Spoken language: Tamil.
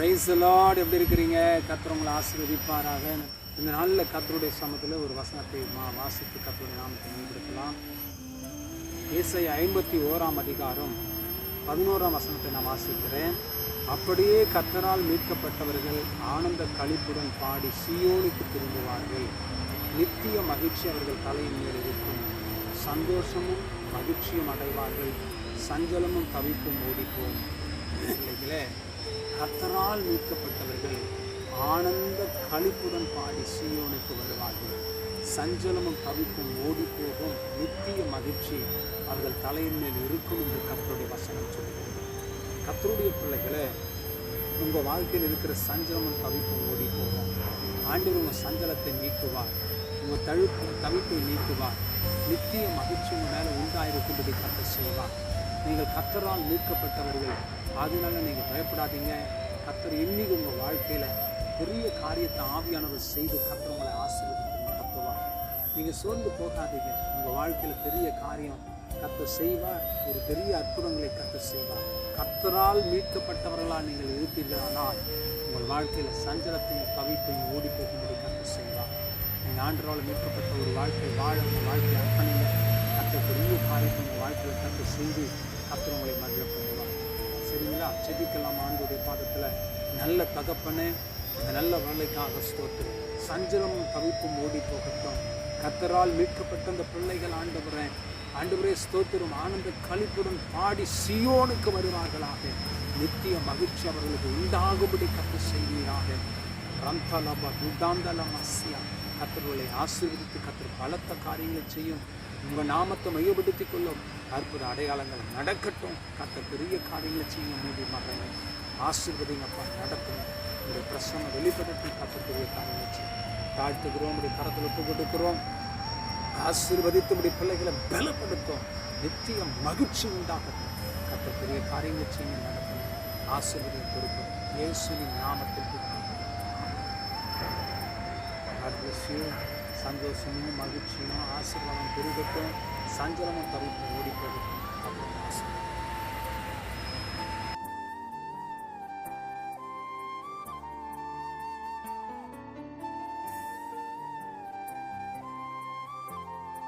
பிரைஸ் லார்டு எப்படி இருக்கிறீங்க? கத்துறவங்களை ஆசீர்வதிப்பாராக. இந்த நாளில் கத்தருடைய சமத்தில் ஒரு வசனத்தை மா வாசித்து கத்தருடைய நாமத்தை மேம்படுத்தலாம். இசை ஐம்பத்தி ஓராம் அதிகாரம் பதினோராம் வசனத்தை நான் வாசிக்கிறேன். அப்படியே கத்தரால் மீட்கப்பட்டவர்கள் ஆனந்த களிப்புடன் பாடி சியோனுக்கு திரும்புவார்கள். நித்திய மகிழ்ச்சி அவர்கள் தலையின் மேல் இருக்கும். சந்தோஷமும் மகிழ்ச்சியும் அடைவார்கள். சஞ்சலமும் தவிப்பும் ஓடிப்போம். இல்லைங்களே கத்தரால் மீட்கப்பட்டவர்கள் ஆனந்த கழிப்புடன் பாடி சீயோனுக்கு வருவார்கள். சஞ்சலமும் தவிப்பும் ஓடிப்போகும். நித்திய மகிழ்ச்சி அவர்கள் தலையின் மேல் இருக்கும் என்று கத்தருடைய வசனம் சொல்கிறது கத்தருடைய பிள்ளைகளை உங்கள் வாழ்க்கையில் இருக்கிற சஞ்சலமும் தவிப்பும் ஓடி போகும் உங்கள் சஞ்சலத்தை நீக்குவார் உங்கள் தழுப்பு தவிப்பை நீக்குவார் நித்திய மகிழ்ச்சி உங்கள் மேலே உண்டாயிருக்கும்படி கர்த்தர் செய்வார் நீங்கள் கத்தரால் மீட்கப்பட்டவர்கள் அதனால நீங்கள் பயப்படாதீங்க. கத்தர் இன்னைக்கு உங்கள் வாழ்க்கையில் பெரிய காரியத்தை ஆவியானவர் செய்து கர்த்தர் உங்களை ஆசீர்வதித்து நடத்துவார் நீங்கள் சோர்ந்து போகாதீங்க. உங்கள் வாழ்க்கையில் பெரிய காரியம் கத்த செய்வார். ஒரு பெரிய அற்புதங்களை கத்த செய்வார். கத்தரால் மீட்கப்பட்டவர்களால் நீங்கள் இருப்பீர்களானால் உங்கள் வாழ்க்கையில் சஞ்சலத்தையும் தவிப்பையும் ஓடி போகும்படி கத்த செய்வார். நீங்கள் ஆண்டரால் மீட்கப்பட்ட ஒரு வாழ்க்கை வாழ உங்கள் வாழ்க்கையை அர்ப்பணிங்க. கத்த பெரிய காரியத்தை உங்கள் வாழ்க்கையில் கத்து செய்து கர்த்தர் உங்களை மகிழ பண்ணுவார். சரிங்களா? செபிக்கலாம் ஆண்டுடைய பாதத்தில். நல்ல தகப்பனே இந்த நல்ல வேலைக்காக ஸ்தோத்திரம். சஞ்சலமும் தவிப்பும் ஓடி போகட்டும். கத்தரால் மீட்கப்பட்ட அந்த பிள்ளைகள் ஆண்டவரே ஆண்டவரே ஸ்தோத்திரம். ஆனந்த கழிப்புடன் பாடி சியோனுக்கு வருவார்களாக. நித்திய மகிழ்ச்சி அவர்களுக்கு உண்டாகும்படி கத்து செய்வீராக. ரந்தலப குடாந்தல கத்தர்களை ஆசீர்வதித்து கத்தர் பலத்த காரியங்களை செய்யும். உங்கள் நாமத்தை மையப்படுத்திக் கொள்ளும். அற்புத அடையாளங்கள் நடக்கட்டும். கத்த பெரிய காரியங்களை செய்யும் மூடி மகனை ஆசீர்வதிங்கப்பா நடத்துங்க. உங்களுடைய பிரசனை வெளிப்படுத்தி கத்தர் பெரிய காரியங்களை செய்யும். தாழ்த்துக்கிறோம் உடைய கரத்தில் ஒப்பு கொடுக்கிறோம் ஆசீர்வதித்து உடைய பிள்ளைகளை பலப்படுத்தும். நித்திய மகிழ்ச்சி உண்டாகட்டும். கத்த பெரிய காரியங்களை செய்யும் நடத்தும் ஆசீர்வதியும் கொடுக்கும் இயேசுவின் நாமத்தில் சந்தோஷமும் மகிழ்ச்சியும் ஆசீர்வாதம் பெருகட்டும். சஞ்சலமும் தவிப்பு ஓடிப்போது அப்படின்னு ஆசை